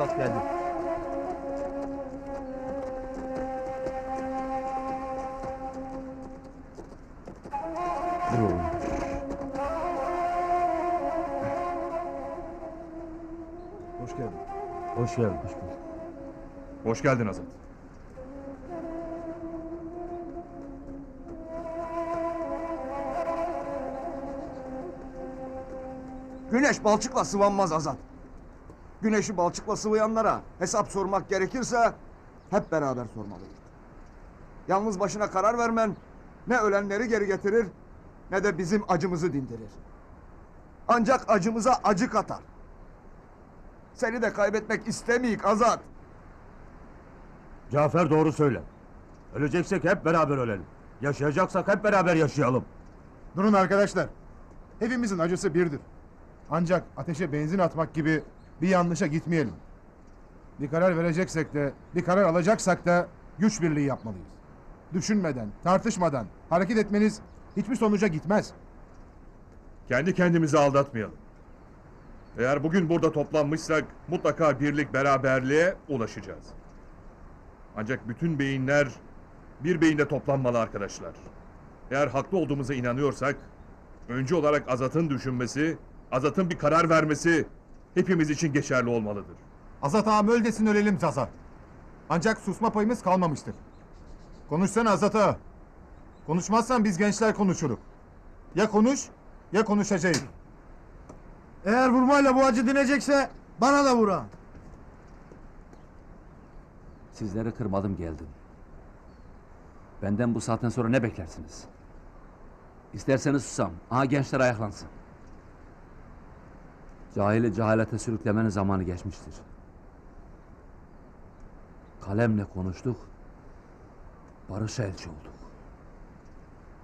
Azat geldi. Dur. Hoş geldin. Hoş geldin. Hoş bulduk. Hoş geldin Azat. Güneş balçıkla sıvanmaz Azat. Güneşi balçıkla sıvayanlara hesap sormak gerekirse hep beraber sormalıyız. Yalnız başına karar vermen ne ölenleri geri getirir ne de bizim acımızı dindirir. Ancak acımıza acı katar. Seni de kaybetmek istemeyik Azat. Cafer doğru söyle. Öleceksek hep beraber ölelim. Yaşayacaksak hep beraber yaşayalım. Durun arkadaşlar. Hepimizin acısı birdir. Ancak ateşe benzin atmak gibi bir yanlışa gitmeyelim. Bir karar vereceksek de, bir karar alacaksak da güç birliği yapmalıyız. Düşünmeden, tartışmadan hareket etmeniz hiçbir sonuca gitmez. Kendi kendimizi aldatmayalım. Eğer bugün burada toplanmışsak mutlaka birlik beraberliğe ulaşacağız. Ancak bütün beyinler bir beyinde toplanmalı arkadaşlar. Eğer haklı olduğumuza inanıyorsak önce olarak Azat'ın düşünmesi, Azat'ın bir karar vermesi hepimiz için geçerli olmalıdır. Azat ağam öl desin ölelim Zaza. Ancak susma payımız kalmamıştır. Konuşsana Azat ağa. Konuşmazsan biz gençler konuşuruk. Ya konuş ya konuşacağız. Eğer vurmayla bu acı dinecekse bana da vura. Sizleri kırmadım geldim. Benden bu saatten sonra ne beklersiniz? İsterseniz susam. Aha gençler ayaklansın. Cahili cehalete sürüklemenin zamanı geçmiştir. Kalemle konuştuk. Barışa elçi olduk.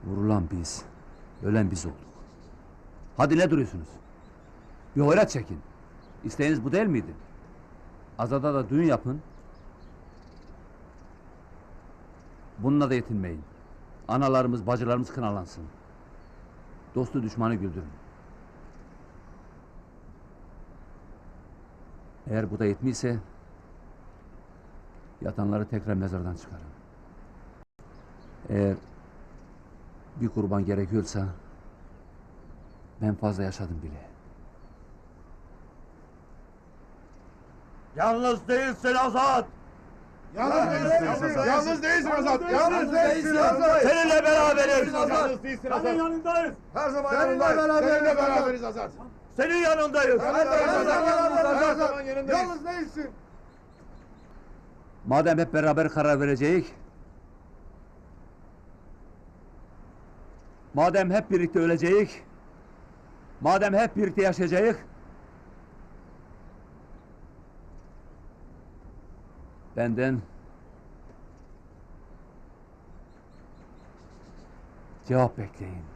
Vurulan biz, ölen biz olduk. Hadi ne duruyorsunuz? Bir hoyrat çekin. İsteğiniz bu değil miydi? Azada da düğün yapın. Bununla da yetinmeyin. Analarımız, bacılarımız kınalansın. Dostu düşmanı güldürün. Eğer bu da yetmiyse yatanları tekrar mezardan çıkarın. Eğer bir kurban gerekiyorsa ben fazla yaşadım bile. Yalnız değilsin Azat. Yalnız değilsin Azat. Yalnız değilsin Azat. Yalnız değilsin Azat. Seninle beraberiz. Yalnız değilsin Azat. yanındayız. Her zaman yanındayız. Seninle beraberiz Azat. Senin yanındayız. Her zaman yanındayız. Yalnız değilsin. Madem hep beraber karar vereceğiz, madem hep birlikte öleceğiz, madem hep birlikte yaşayacağız, benden cevap bekleyin.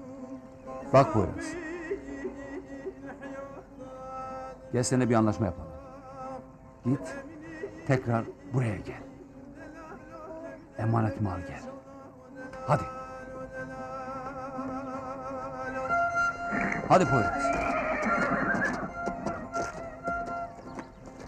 Bak Poyraz. Gel seninle bir anlaşma yapalım. Git, tekrar buraya gel. Emanetimi al gel. Hadi. Hadi Poyraz.